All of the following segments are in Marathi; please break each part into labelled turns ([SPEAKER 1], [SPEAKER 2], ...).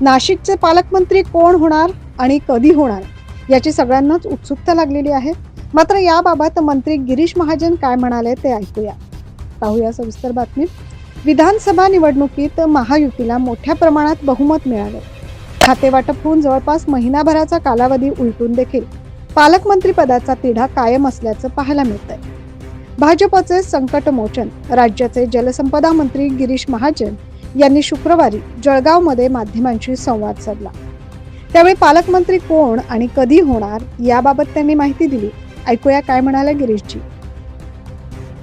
[SPEAKER 1] नाशिकचे पालकमंत्री कोण होणार आणि कधी होणार याची सगळ्यांनाच उत्सुकता लागलेली आहे. मात्र याबाबत मंत्री गिरीश महाजन काय म्हणाले ते ऐकूया. पाहूया सविस्तर बातमी. विधानसभा निवडणुकीत महायुतीला मोठ्या प्रमाणात बहुमत मिळाले. खातेवाटप होऊन जवळपास महिनाभराचा कालावधी उलटून देखील पालकमंत्री पदाचा तिढा कायम असल्याचं पाहायला मिळतंय. भाजपचे संकटमोचन राज्याचे जलसंपदा मंत्री गिरीश महाजन यांनी शुक्रवारी जळगावमध्ये माध्यमांशी संवाद साधला. त्यावेळी पालकमंत्री कोण आणि कधी होणार याबाबत त्यांनी माहिती दिली. ऐकूया काय म्हणाले गिरीशजी.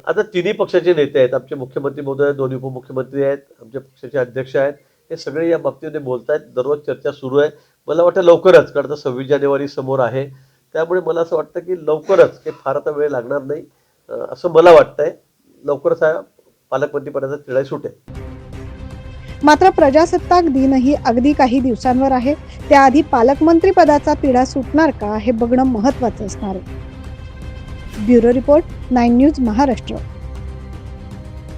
[SPEAKER 2] आता तिन्ही पक्षाचे नेते आहेत. आमचे मुख्यमंत्री महोदय दोन्ही उपमुख्यमंत्री आहेत. आमच्या पक्षाचे अध्यक्ष आहेत. हे सगळे या बाबतीमध्ये बोलत आहेत दररोज चर्चा सुरू आहे. मला वाटतं लवकरच कारण आता सव्वीस जानेवारी समोर आहे. त्यामुळे मला असं वाटतं की लवकरच हे फार आता वेळ लागणार नाही. असं मला वाटतंय. लवकरच हा पालकमंत्री पदाचा सुटेल.
[SPEAKER 1] मात्र प्रजासत्ताक दिनही अगदी काही दिवसांवर आहे. त्याआधी पालकमंत्री पदाचा तिढा सुटणार का हे बघणं महत्वाचं असणार आहे. Bureau report nine news Maharashtra.